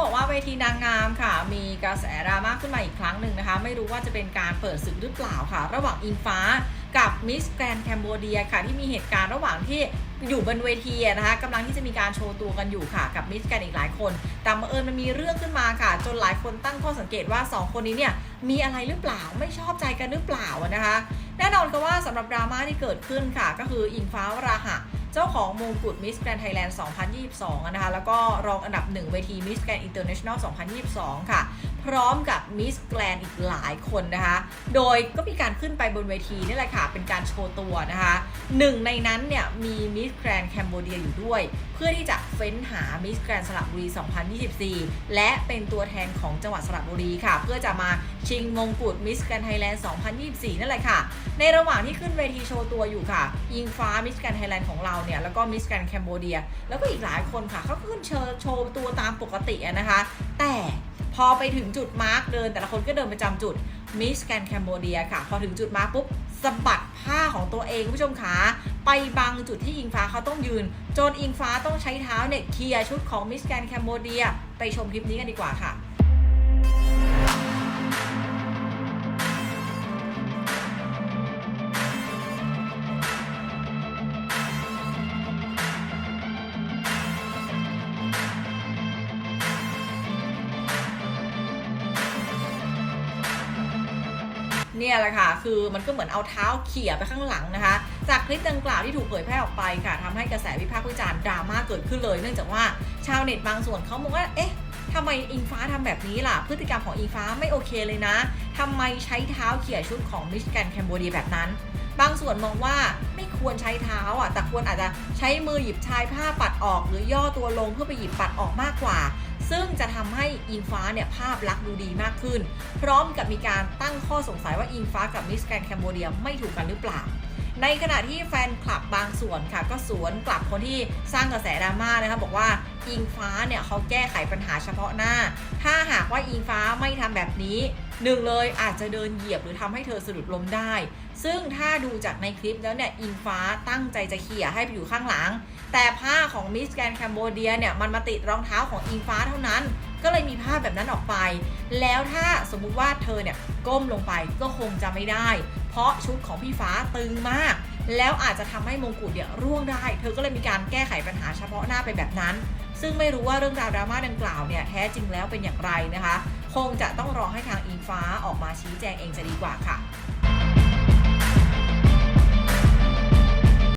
บอกว่าเวทีนางงามค่ะ มีกระแสดราม่าขึ้นมาอีกครั้งหนึ่งนะคะ ไม่รู้ว่าจะเป็นการเปิดศึกหรือเปล่าค่ะ ระหว่างอิงฟ้ากับมิสแกรนแคมโบเดียค่ะ ที่มีเหตุการณ์ระหว่างที่อยู่บนเวทีนะคะกำลังที่จะมีการโชว์ตัวกันอยู่ค่ะ กับมิสแกรนอีกหลายคน แต่บังเอิญมันมีเรื่องขึ้นมาค่ะ จนหลายคนตั้งข้อสังเกตว่า 2 คนนี้เนี่ยมีอะไรหรือเปล่าไม่ชอบใจกันหรือเปล่านะคะแน่นอนก็ว่าสำหรับดราม่าที่เกิดขึ้นค่ะ ก็คืออิงฟ้าวราหะ เจ้าของมงกุฎมิสแกรนไทยแลนด์ 2022 นะคะ แล้วก็รองอันดับหนึ่งเวทีมิสแกรนอินเตอร์เนชั่นแนล 2022 ค่ะ พร้อมกับมิสแกรนอีกหลายคนนะคะ โดยก็มีการขึ้นไปบนเวทีนี่แหละค่ะ เป็นการโชว์ตัวนะคะหนึ่งในนั้นเนี่ยมีมิสแกรนแคนเบเดียอยู่ด้วย เพื่อที่จะเฟ้นหามิสแกรนสระบุรี 2024 และเป็นตัวแทนของจังหวัดสระบุรีค่ะ เพื่อจะมาชิงมงกุฎมิสแกรนไทยแลนด์ 2024 นั่นแหละค่ะ ในระหว่างที่ขึ้นเวทีโชว์ตัวอยู่ค่ะ ยิงฟ้ามิสแกรนไทยแลนด์ของเราเนี่ย แล้วก็มิสแกรนแคนเบเดีย แล้วก็อีกหลายคนค่ะเขาก็ขึ้นโชว์ตัวตามปกตินะคะ แต่ พอไปถึงจุดมาร์กเดิน แต่ละคนก็เดินประจำจุดมิสแกนแคนเบเดียค่ะ พอถึงจุดมาร์กปุ๊บสะบัดผ้าของตัวเองผู้ชมขาไปบังจุดที่อิงฟ้าเขาต้องยืน จนอิงฟ้าต้องใช้เท้าเนี่ยเคลียร์ชุดของมิสแกนแคนเบเดีย ไปชมคลิปนี้กันดีกว่าค่ะ เนี่ยแหละค่ะ คือมันก็เหมือนเอาเท้าเขี่ยไปข้างหลังนะคะ จากคลิปดังกล่าวที่ถูกเผยแพร่ออกไปค่ะทำให้กระแสวิพากษ์วิจารณ์ดราม่าเกิดขึ้นเลย เนื่องจากว่าชาวเน็ตบางส่วนเขามองว่า เอ๊ะทำไมอิงฟ้าทำแบบนี้ล่ะ พฤติกรรมของอิงฟ้าไม่โอเคเลยนะทำไมใช้เท้าเขี่ยชุดของมิสแกนแคนเบเดียแบบนั้น บางส่วนมองว่าไม่ควรใช้เท้าอะ แต่ควรอาจจะใช้มือหยิบชายผ้าปัดออก หรือย่อตัวลงเพื่อไปหยิบปัดออกมากกว่า ซึ่งจะทำให้อิงฟ้าเนี่ยภาพลักษณ์ดูดีมากขึ้น พร้อมกับมีการตั้งข้อสงสัยว่าอิงฟ้ากับมิสแกรนแคนเบเดียไม่ถูกกันหรือเปล่า ในขณะที่แฟนคลับบางส่วนค่ะ ก็สวนกลับคนที่สร้างกระแสดราม่านะคะบอกว่าอิงฟ้าเนี่ยเขาแก้ไขปัญหาเฉพาะหน้า ถ้าหากว่าอิงฟ้าไม่ทำแบบนี้หนึ่งเลยอาจจะเดินเหยียบหรือทำให้เธอสะดุดล้มได้ ซึ่งถ้าดูจากในคลิปแล้วเนี่ยอิงฟ้าตั้งใจจะเขี่ยให้ไปอยู่ข้างหลัง แต่ผ้าของมิสแกรนแคนเบเดียเนี่ยมันมาติดรองเท้าของอิงฟ้าเท่านั้น ก็เลยมีภาพแบบนั้นออกไป แล้วถ้าสมมุติว่าเธอเนี่ยก้มลงไปก็คงจะไม่ได้ เพราะชุดของพี่ฟ้าตึงมาก แล้วอาจจะทำให้มงกุฎเนี่ยร่วงได้ เธอก็เลยมีการแก้ไขปัญหาเฉพาะหน้าไปแบบนั้น ซึ่งไม่รู้ว่าเรื่องราวดราม่าดังกล่าวเนี่ยแท้จริงแล้วเป็นอย่างไรนะคะ คงจะต้องรอให้ทางอิงฟ้าออกมาชี้แจงเองจะดีกว่าค่ะ